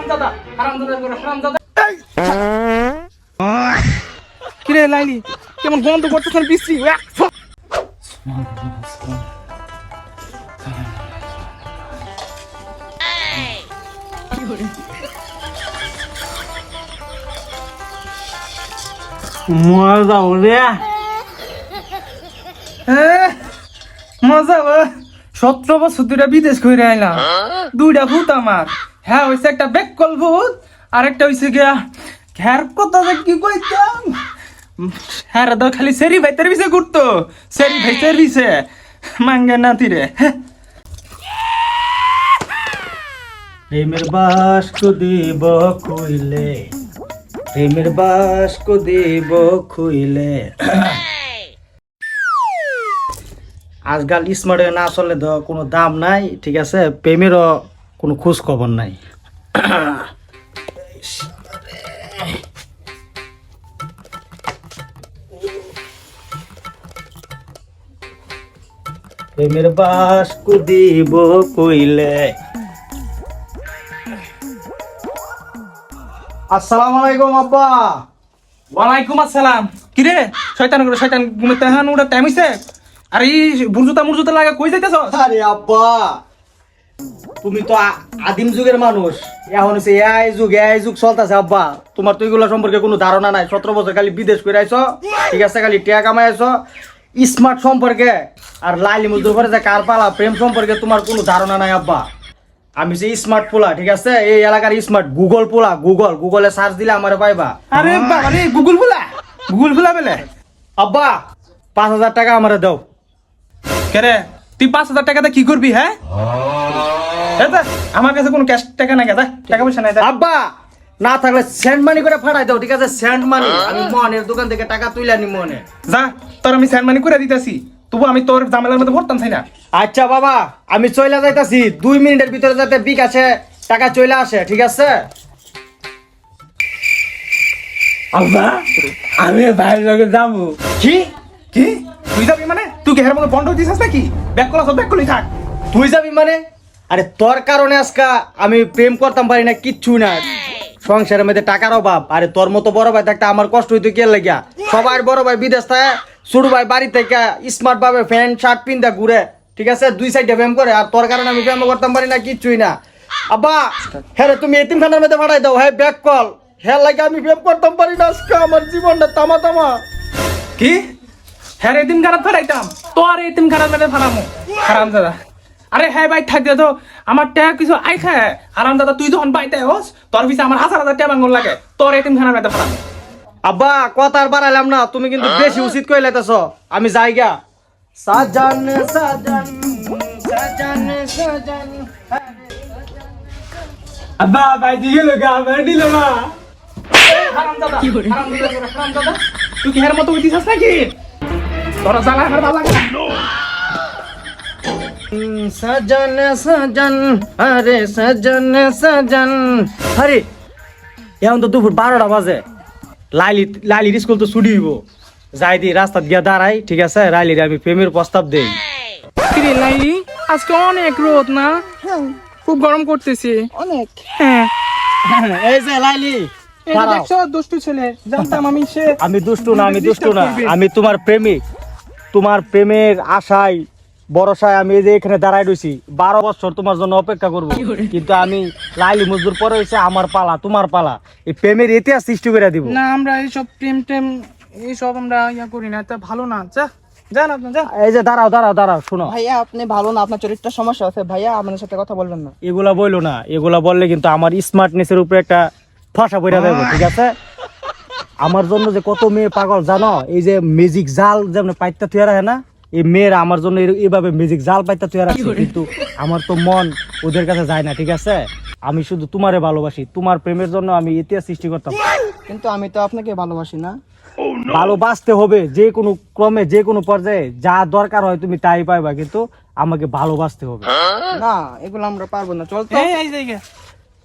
হারামজাদা হারামজাদা করে হারামজাদা। কিরে লাইলি কেমন গন্ধ করতেছেন বিশ্রী? মজা ওরে মজা সতেরো বছর দুইটা বিদেশ করে আইলাম। দুইটা ভূত আমার। হ্যাঁ হয়েছে একটা বেকল ভূত আর একটা হয়েছে গিয়া হ্যার কথা যে কি কইতাম? হ্যাঁ তো খালি সেরি ভাই তের বিষয়ে ঘুরতো, সেরি ভাই তের বিষয়ে মাঙ্গে নাতি রে। প্রেমের বাস্ক দিব খুইলে, প্রেমের বাস্ক দিব খুইলে। আজকাল স্মার্ট না আসলে তো কোনো দাম নাই, ঠিক আছে? প্রেমেরও কোনো খোঁজ খবর নাই। প্রেমের বাস্ক দিব কইলে। আসসালামু আলাইকুম আব্বা। ওয়ালাইকুম আসসালাম। কিরে? শয়তান করে শয়তান ঘুমাইতে হান ওটা টাইম হইছে আর এই বুরজুতা মুরজুতা লাগা কই যাইতেছ আরে আব্বা। তুমি তো আদিম যুগের মানুষ। এখন হচ্ছে এআই যুগ এআই যুগ চলতেছে আব্বা। তোমার তো এগুলো সম্পর্কে কোনো ধারণা নাই। সতেরো বছর খালি বিদেশ করে আইছো ঠিক আছে খালি টিয়া কামাই আইছো। স্মার্ট সম্পর্কে আর লাইলি মজদুর করে যে কার পালা প্রেম সম্পর্কে তোমার কোনো ধারণা নাই আব্বা। আমি যে স্মার্ট পোলা ঠিক আছে? এই এলাকার স্মার্ট গুগল পোলা গুগল। গুগলে সার্চ দিলে আমার পাইবা। আরে বাবা রে গুগল ফুলা গুগল ফুলা বেলে? আব্বা পাঁচ হাজার টাকা আমারে দাও। কেরে তুই পাঁচ হাজার টাকাতে কি করবি হ্যাঁ? আমার কাছে কোনো ক্যাশ টাকা নাই দে টাকা পয়সা নাই দে। আব্বা না থাকলে সেন্ড মানি করে ফাটাই দাও ঠিক আছে? সেন্ড মানি আমি মনের দোকান থেকে টাকা তুইলা নি মনে। যা তোর আমি স্যান্ড মানি করে দিতেছি। তবু আমি তোর জামেলার মধ্যে ভরতাম চাই না? আচ্ছা বাবা আমি চইলা যাইতাছি। দুই মিনিটের ভিতরে যাতে বিকাশে টাকা চলে আসে ঠিক আছে? আব্বা আমি ভাইয়ের লগে যাব। কি? কি? তুই যাবি মানে? তুই কি হের মধ্যে বন্ধ দিছিস নাকি? ব্যাক করা সব ব্যাক করলি থাক। তুই যাবি মানে? আরে তোর কারণে আজকা আমি প্রেম করতাম পারি না কিচ্ছু না। সংসারের মধ্যে টাকার অভাব। আরে তোর মতো বড় ভাই থাকতে আমার কষ্ট হইতো কে লাগিয়া? সবাই বড় ভাই বিদেশ থাকে, ছোট ভাই বাড়ি থেকে স্মার্ট ভাবে প্যান্ট শার্ট পিন্দা ঘুরে, ঠিক আছে? দুই সাইডে প্রেম করে, আর তোর কারণে আমি প্রেম করতাম পারি না, কিচ্ছুই না। আব্বা হ্যাঁ তুমি এতিম খানার মধ্যে পাঠাই দাও হ্যাঁ ব্যাক কল। হ্যাঁ লাগে আমি প্রেম করতাম পারি না আজকে, আমার জীবনটা তামা তামা কি? হ্যাঁ এতিম খারাপ ফেরাইতাম তোর এতিম খারাপ মেরে ফেরামো হারাম দাদা আরে হ্যাঁ ভাই থাক দে তো। আমার টাকা কিছু আই খায় হারাম দাদা তুই যখন বাইতে হোস তোর পিছে আমার হাজার হাজার টাকা বাঙ্গল লাগে। তোর এতিম খারাপ মেরে ফেরামো আব্বা কথা আর বাড়াইলাম না তুমি কিন্তু বেশি উচিত করে লাইতেছ। আমি যাইগা সাজান সাজান সাজান সাজান। আব্বা ভাই দিয়ে লোক আমার দিল না হারাম দাদা হারাম দাদা তুই কি হের মতো উঠিস নাকি? তোর জ্বালা আমার ভালো লাগে না। সাজান সাজান আরে সাজান সাজান আরে এখন তো দুপুর বারোটা বাজে লাইলি লাইলির স্কুল তো ছুটি হইব যাই দি রাস্তাত গিয়া দাঁড়াই ঠিক আছে লাইলির আমি প্রেমের প্রস্তাব দেই কিরে লাইলি আজকে অনেক রোদ না খুব গরম করতেছে অনেক হ্যাঁ এই যে লাইলি আমি দুষ্টু না আমি দুষ্টু না। আমি তোমার প্রেমিক। তোমার প্রেমের আশায় ভরসায় আমি এই যে এখানে দাঁড়াই রয়েছি বারো বছর তোমার জন্য অপেক্ষা করব। কিন্তু আমি লাইলি মজদুর পরে হয়েছে আমার পালা তোমার পালা। এই প্রেমের ইতিহাস সৃষ্টি করে দিব। না আমরা এইসব প্রেম টেম এইসব আমরা ইয়া করি না তা ভালো না। যা যান আপনি যা। এই যে দাঁড়াও দাঁড়াও দাঁড়াও শোনো। ভাইয়া আপনি ভালো না আপনার চরিত্রের সমস্যা আছে। ভাইয়া আপনার সাথে কথা বলবেন না। এগুলা বইলো না এগুলা বললে কিন্তু আমার স্মার্টনেসের উপরে একটা ফসা পড়ে দেবো ঠিক আছে? আমার জন্য যে কত মেয়ে পাগল জানো? এই যে ম্যাজিক জাল যেমন পাইতা তুই রাখে না এই মেয়েরা আমার জন্য এই- এইভাবে ম্যাজিক জাল পাইতা তুই রাখছে কিন্তু আমার তো মন ওদের কাছে যায় না ঠিক আছে? আমি শুধু তোমারে ভালোবাসি তোমার প্রেমের জন্য আমি ইতিহাস সৃষ্টি করতাম। কিন্তু আমি তো আপনাকে ভালোবাসি না। ভালোবাসতে হবে যে কোনো ক্রমে যে কোনো পর্যায়ে যা দরকার হয় তুমি তাই পাইবা কিন্তু আমাকে ভালোবাসতে হবে। না এগুলো আমরা পারব না চল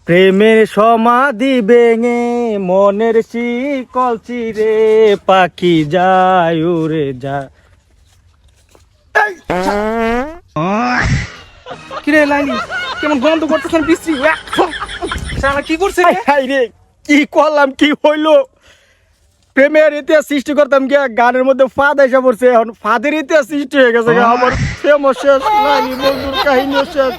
প্রেমের সমাধি ভেঙে মনের শিকল চিরে পাখি যায় উড়ে যা কিরে লাইনি কেমন গন্ধ করতেছেন বিশ্রী? শালা কি করছে হাই হাই রে কি করলাম কি হইল? প্রেমের ইতিহাস সৃষ্টি করতাম গিয়া গানের মধ্যে ফাদ এসে পড়ছে এখন। ফাদের ইতিহাস সৃষ্টি হয়ে গেছে আমার ফেমস শেষ লাইনি বন্ধুর কাহিনী শেষ।